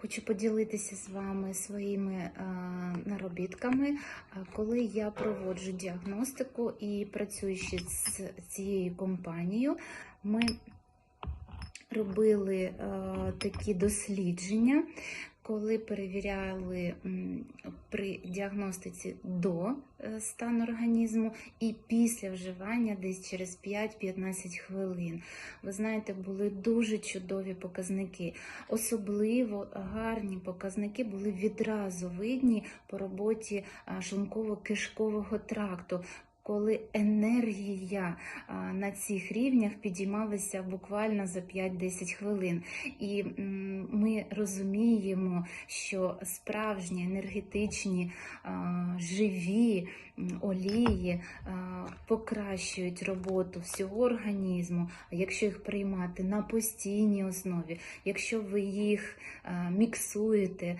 Хочу поділитися з вами своїми е, наробітками, Е, коли я проводжу діагностику і працюючи з цією компанією, ми робили е, такі дослідження, коли перевіряли м, при діагностиці до е, стану організму і після вживання десь через 5-15 хвилин. Ви знаєте, були дуже чудові показники. Особливо гарні показники були відразу видні по роботі а, шлунково-кишкового тракту. Коли енергія на цих рівнях підіймалася буквально за 5-10 хвилин. І ми розуміємо, що справжні енергетичні живі олії покращують роботу всього організму, якщо їх приймати на постійній основі, якщо ви їх міксуєте,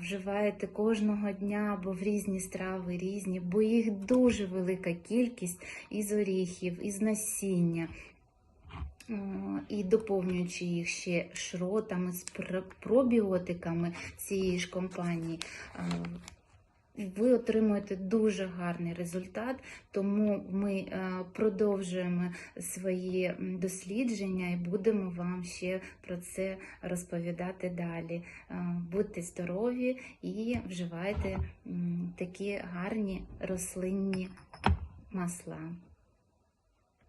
вживаєте кожного дня або в різні страви, різні, бо їх дуже велика кількість із оріхів, із насіння. І доповнюючи їх ще шротами з пробіотиками цієї ж компанії, ви отримуєте дуже гарний результат, тому ми е, продовжуємо свої дослідження і будемо вам ще про це розповідати далі. Е, Будьте здорові і вживайте такі гарні рослинні масла.